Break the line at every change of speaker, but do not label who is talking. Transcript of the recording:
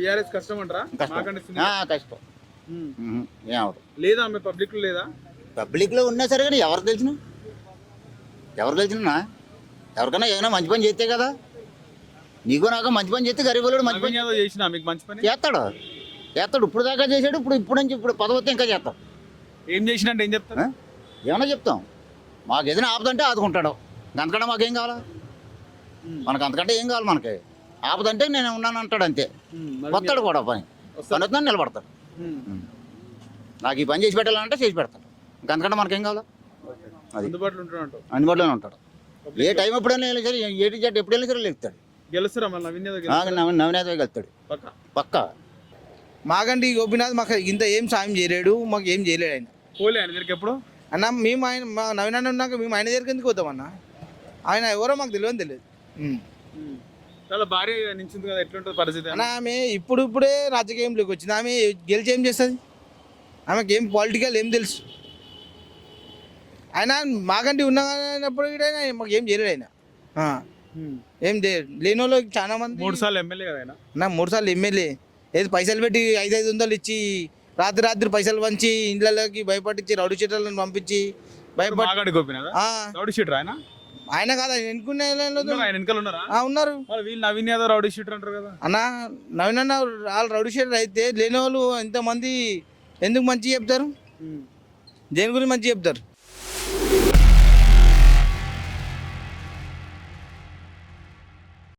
BRS కష్టం అంటారా?
కష్టం. ఆ, కష్టం.
లేదా ఆమె పబ్లిక్లో లేదా?
పబ్లిక్లో ఉన్నా సరే కానీ ఎవరు తెలిసిన? ఎవరు తెలిసినా? ఎవరికైనా ఏమైనా మంచి పని చేస్తే కదా? నీకు నాకు మంచి పని చేస్తే గరీబ్ వాళ్ళు మంచి పని
నవీన్ యాదవ్ చేసిన మీకు మంచి పని?
చేస్తాడు. చేస్తాడు. ఇప్పుడు దాకా చేసాడు. ఇప్పుడు ఇప్పుడు నుంచి ఇప్పుడు పదవత్తే ఇంకా చేస్తాం
ఏం చేసినట్టు ఏం చెప్తారు?
ఆ? ఏమన్నా చెప్తాం. మాకు ఏదైనా ఆపదంటే ఆదుకుంటాడు. అంతకంటే మాకేం కావాలా? మనకు అంతకంటే ఏం కావాలి మనకి? ఆపదంటే నేను ఉన్నాను అంటాడు అంతే. వస్తాడు కూడా పని. పని నిలబడతాడు. నాకు ఈ పని చేసి పెట్టాలంటే చేసి పెడతాడు. ఇంకా అంతకంటే మనకేం కావాలా? అది. అందుబాటులోనే ఉంటాడు. ఏ టైం ఎప్పుడైనా సరే ఏటి జట్టు ఎప్పుడైనా సరే లేపుతాడు.
గెలుస్తారా మళ్ళీ నవీన్ యాదవ్
నాకు
గెలుస్తారా?
నవ- నవీనత వెళ్తాడు
పక్క?
ఈ గోపీనాథ్ మాకు ఇంత ఏం సాయం చేయలేడు మాకు ఏం చేయలేడు ఆయన.
పోలే ఆయన దగ్గరికి ఎప్పుడు?
అన్న మేము ఆయన మా నవీన్ అన్న ఉన్నాక మేము ఆయన దగ్గరికి ఎందుకు పోతామన్న ఆయన ఎవరో మాకు తెలియదు. తెలియదు.
చాలా భారీ నించింది కదా ఎట్లుంటుంది పరిస్థితి
ఆమె ఇప్పుడు ఇప్పుడే రాజకీయంలోకి వచ్చింది. ఆమె గెలిచి ఏం చేస్తుంది? ఆమెకి ఏం పొలిటికల్ ఏం తెలుసు. ఆయన మాకంటే ఉన్నప్పుడు మాకు ఏం చేయలేడు ఆయన. ఏం లేని వాళ్ళు చాలా మంది
మూడు సార్లు ఎమ్మెల్యే కదా ఆయన.
నా మూడు సార్లు ఎమ్మెల్యే. ఏది పైసలు పెట్టి ఐదు ఐదు వందలు ఇచ్చి రాత్రి రాత్రి పైసలు పంచి ఇండ్లలోకి భయపట్టించి రౌడీ చీటలను పంపించి భయపడి
షీటర్ ఆయన?
ఆయన కాదు? ఆయన ఎన్నుకునే
ఉన్నారా? ఆయన వెనకాల ఉన్నారా?
ఆ, ఉన్నారు.
మరి వీళ్ళు నవీన్ యాదవ్ రౌడీ షీటర్ అంటారు కదా.
అన్న నవీన్ అన్న వాళ్ళు రౌడీ షీటర్ అయితే లేని వాళ్ళు ఎంతమంది ఎందుకు మంచి చెప్తారు. దేని గురించి మంచి చెప్తారు?